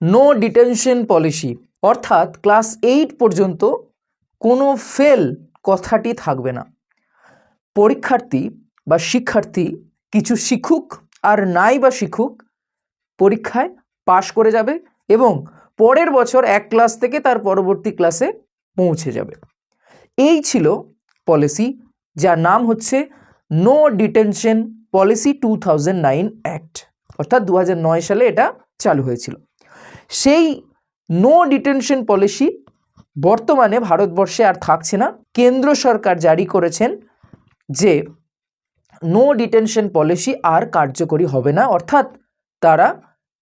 No detention policy অর্থাৎ class eight পর্যন্ত কোনো ফেল কথাটি থাকবে না। পরীক্ষার্থী বা শিক্ষার্থী কিছু শিখুক আর নাই বা শিখুক পরীক্ষায় পাশ করে যাবে এবং পরের বছর এক ক্লাস থেকে তার পরবর্তী ক্লাসে পৌঁছে যাবে। এই ছিল পলিসি যার নাম হচ্ছে no detention policy two thousand nine act অর্থাৎ দু সালে এটা চালু হয়েছিল। সেই নো ডিটেনশন পলিসি বর্তমানে ভারতবর্ষে আর থাকছে না। কেন্দ্র সরকার জারি করেছেন যে নো ডিটেনশন পলিসি আর কার্যকরী হবে না, অর্থাৎ তারা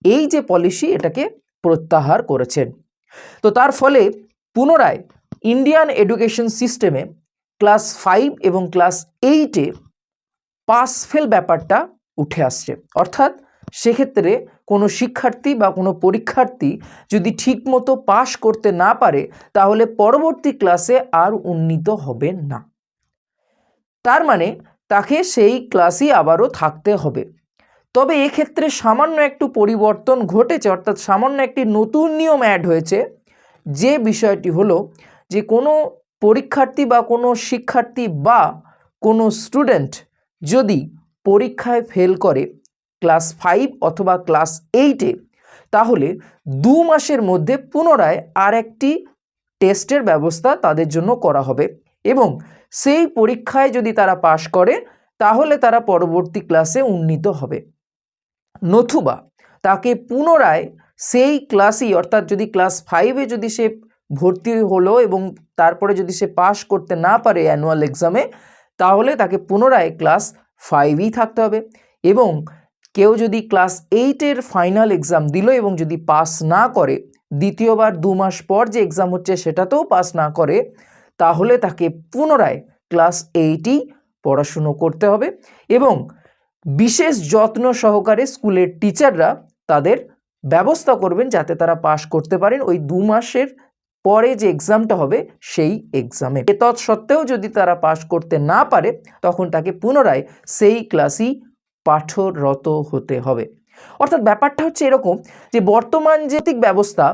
এই যে পলিসি এটাকে প্রত্যাহার করেছেন। তো তার ফলে পুনরায় ইন্ডিয়ান এডুকেশন সিস্টেমে ক্লাস ফাইভ এবং ক্লাস এইটে পাস ফেল ব্যাপারটা উঠে আসছে। অর্থাৎ সেক্ষেত্রে কোনো শিক্ষার্থী বা কোনো পরীক্ষার্থী যদি ঠিকমতো পাশ করতে না পারে, তাহলে পরবর্তী ক্লাসে আর উন্নীত হবে না। তার মানে তাকে সেই ক্লাসই আবারও থাকতে হবে। তবে এক্ষেত্রে সামান্য একটু পরিবর্তন ঘটেছে, অর্থাৎ সামান্য একটি নতুন নিয়ম অ্যাড হয়েছে। যে বিষয়টি হলো যে কোনো পরীক্ষার্থী বা কোনো শিক্ষার্থী বা কোনো স্টুডেন্ট যদি পরীক্ষায় ফেল করে ক্লাস ফাইভ অথবা ক্লাস এইটে, তাহলে দু মাসের মধ্যে পুনরায় আর একটি টেস্টের ব্যবস্থা তাদের জন্য করা হবে। এবং সেই পরীক্ষায় যদি তারা পাশ করে, তাহলে তারা পরবর্তী ক্লাসে উন্নীত হবে। নতুবা তাকে পুনরায় সেই ক্লাসই, অর্থাৎ যদি ক্লাস ফাইভে যদি সে ভর্তি হলো এবং তারপরে যদি সে পাশ করতে না পারে অ্যানুয়াল এক্সামে, তাহলে তাকে পুনরায় ক্লাস ফাইভই থাকতে হবে। এবং কেউ যদি ক্লাস এইটের ফাইনাল এক্সাম দিল এবং যদি পাস না করে, দ্বিতীয়বার দু মাস পর যে এক্সাম হচ্ছে সেটাতেও পাস না করে, তাহলে তাকে পুনরায় ক্লাস এইটই পড়াশুনো করতে হবে এবং বিশেষ যত্ন সহকারে স্কুলের টিচাররা তাদের ব্যবস্থা করবেন যাতে তারা পাশ করতে পারেন ওই দু মাসের পরে যে এক্সামটা হবে সেই এক্সামে। এ তৎসত্ত্বেও যদি তারা পাশ করতে না পারে, তখন তাকে পুনরায় সেই ক্লাসই পাঠরত হতে হবে। অর্থাৎ ব্যাপারটা হচ্ছে এরকম যে বর্তমান যেতিক ব্যবস্থা,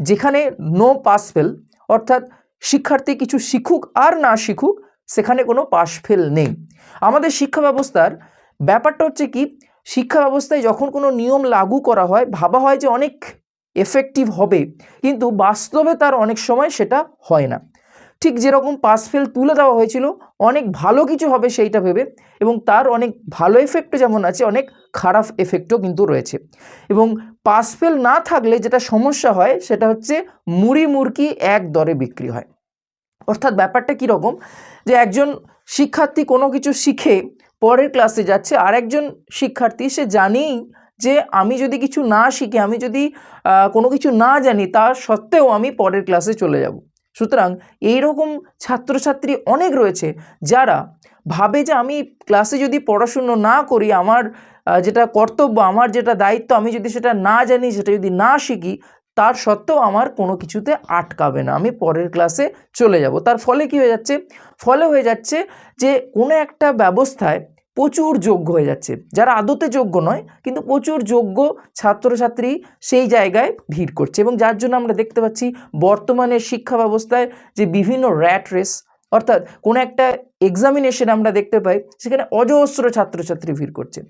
যেখানে নো পাস ফেল অর্থাৎ শিক্ষার্থী কিছু শিখুক আর না শিখুক, সেখানে কোনো পাস ফেল নেই। আমাদের শিক্ষা ব্যবস্থার ব্যাপারটা হচ্ছে কি, শিক্ষা ব্যবস্থায় যখন কোনো নিয়ম লাগু করা হয়, ভাবা হয় যে অনেক এফেক্টিভ হবে, কিন্তু বাস্তবে তার অনেক সময় সেটা হয় না। ঠিক যেরকম পাস ফেল তুলে দেওয়া হয়েছিল, অনেক ভালো কিছু হবে সেইটা ভেবে এবং তার অনেক ভালো এফেক্টও যেমন আছে, অনেক খারাপ এফেক্টও কিন্তু রয়েছে। এবং পাস ফেল না থাকলে যেটা সমস্যা হয়, সেটা হচ্ছে মুড়ি মুরকি এক দরে বিক্রি হয়। অর্থাৎ ব্যাপারটা কীরকম যে একজন শিক্ষার্থী কোনো কিছু শিখে পরের ক্লাসে যাচ্ছে আর একজন শিক্ষার্থী সে জানেই যে আমি যদি কিছু না শিখি, আমি যদি কোনো কিছু না জানি, তা সত্ত্বেও আমি পরের ক্লাসে চলে যাব। সুতরাং এই রকম ছাত্রছাত্রী অনেক রয়েছে যারা ভাবে যে আমি ক্লাসে যদি পড়াশুনো না করি, আমার যেটা কর্তব্য, আমার যেটা দায়িত্ব, আমি যদি সেটা না জানি, সেটা যদি না শিখি, তার সত্ত্বেও আমার কোনো কিছুতে আটকাবে না। আমি পরের ক্লাসে চলে যাব। তার ফলে কি হয়ে যাচ্ছে? ফলে হয়ে যাচ্ছে যে কোনো একটা ব্যবস্থায় প্রচুর যোগ্য হয়ে যাচ্ছে। যারা আদতে যোগ্য নয়, কিন্তু প্রচুর যোগ্য ছাত্রছাত্রী সেই জায়গায় ভিড় করছে এবং যার জন্য আমরা দেখতে পাচ্ছি বর্তমানে শিক্ষা ব্যবস্থায় যে বিভিন্ন র্যাট রেস, অর্থাৎ কোনো একটা এক্সামিনেশন আমরা দেখতে পাই, সেখানে অজস্র ছাত্রছাত্রী ভিড় করছে।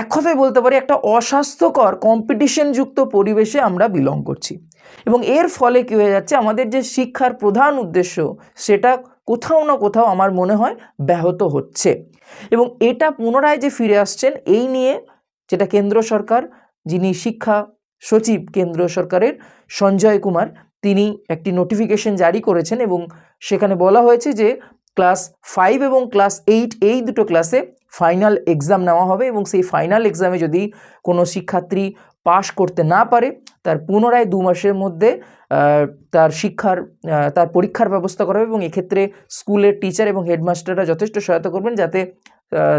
এক কথায় বলতে পারি, একটা অস্বাস্থ্যকর কম্পিটিশনযুক্ত পরিবেশে আমরা বিলং করছি। এবং এর ফলে কী হয়ে যাচ্ছে, আমাদের যে শিক্ষার প্রধান উদ্দেশ্য, সেটা কোথাও না কোথাও আমার মনে হয় ব্যাহত হচ্ছে। এবং এটা পুনরায় যে ফিরে আসছেন, এই নিয়ে যেটা কেন্দ্র সরকার, যিনি শিক্ষা সচিব কেন্দ্র সরকারের সঞ্জয় কুমার, তিনি একটি নোটিফিকেশন জারি করেছেন এবং সেখানে বলা হয়েছে যে ক্লাস ফাইভ এবং ক্লাস এইট, এই দুটো ক্লাসে ফাইনাল এক্সাম নেওয়া হবে এবং সেই ফাইনাল এক্সামে যদি কোনো শিক্ষার্থী পাশ করতে না পারে, তার পুনরায় দু মাসের মধ্যে তার শিক্ষার তার পরীক্ষার ব্যবস্থা করা হবে এবং এক্ষেত্রে স্কুলের টিচার এবং হেডমাস্টাররা যথেষ্ট সহায়তা করবেন যাতে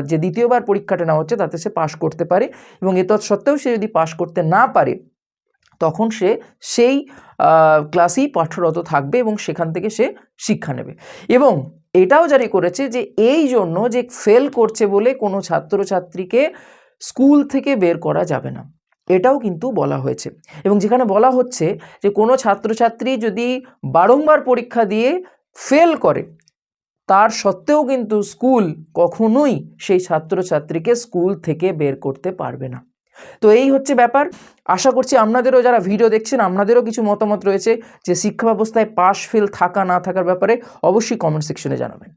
যে দ্বিতীয়বার পরীক্ষাটা নেওয়া হচ্ছে তাতে সে পাশ করতে পারে এবং এ সত্ত্বেও সে যদি পাশ করতে না পারে, তখন সে সেই ক্লাসেই পাঠরত থাকবে এবং সেখান থেকে সে শিক্ষা নেবে। এবং এটাও জারি করেছে যে এই জন্য যে ফেল করছে বলে কোনো ছাত্রছাত্রীকে স্কুল থেকে বের করা যাবে না। এটাও কিন্তু বলা হয়েছে। এবং যেখানে বলা হচ্ছে যে কোনো ছাত্রছাত্রী যদি বারংবার পরীক্ষা দিয়ে ফেল করে, তার সত্ত্বেও কিন্তু স্কুল কখনোই সেই ছাত্রছাত্রীকে স্কুল থেকে বের করতে পারবে না। তো এই হচ্ছে ব্যাপার। আশা করছি আপনাদেরও যারা ভিডিও দেখছেন, আপনাদেরও কিছু মতামত রয়েছে যে শিক্ষা ব্যবস্থায় পাস ফেল থাকা না থাকার ব্যাপারে অবশ্যই কমেন্ট সেকশনে জানাবেন।